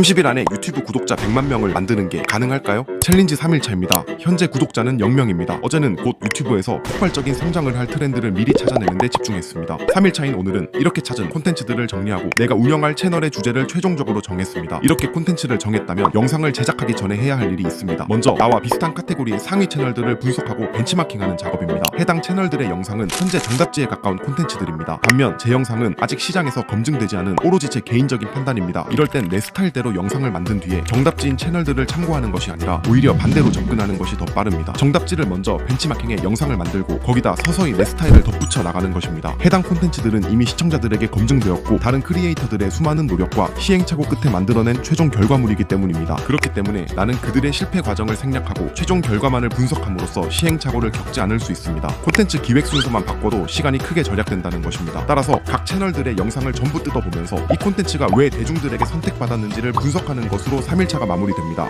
30일 안에 유튜브 구독자 100만 명을 만드는 게 가능할까요? 챌린지 3일차입니다. 현재 구독자는 0명입니다. 어제는 곧 유튜브에서 폭발적인 성장을 할 트렌드를 미리 찾아내는데 집중했습니다. 3일차인 오늘은 이렇게 찾은 콘텐츠들을 정리하고 내가 운영할 채널의 주제를 최종적으로 정했습니다. 이렇게 콘텐츠를 정했다면 영상을 제작하기 전에 해야 할 일이 있습니다. 먼저 나와 비슷한 카테고리의 상위 채널들을 분석하고 벤치마킹하는 작업입니다. 해당 채널들의 영상은 현재 정답지에 가까운 콘텐츠들입니다. 반면 제 영상은 아직 시장에서 검증되지 않은 오로지 제 개인적인 판단입니다. 이럴 땐 내 스타일대로 영상을 만든 뒤에 정답지인 채널들을 참고하는 것이 아니라 오히려 반대로 접근하는 것이 더 빠릅니다. 정답지를 먼저 벤치마킹에 영상을 만들고 거기다 서서히 내 스타일을 덧붙여 나가는 것입니다. 해당 콘텐츠들은 이미 시청자들에게 검증되었고 다른 크리에이터들의 수많은 노력과 시행착오 끝에 만들어낸 최종 결과물이기 때문입니다. 그렇기 때문에 나는 그들의 실패 과정을 생략하고 최종 결과만을 분석함으로써 시행착오를 겪지 않을 수 있습니다. 콘텐츠 기획 순서만 바꿔도 시간이 크게 절약된다는 것입니다. 따라서 각 채널들의 영상을 전부 뜯어보면서 이 콘텐츠가 왜 대중들에게 선택받았는지를 분석하는 것으로 3일차가 마무리됩니다.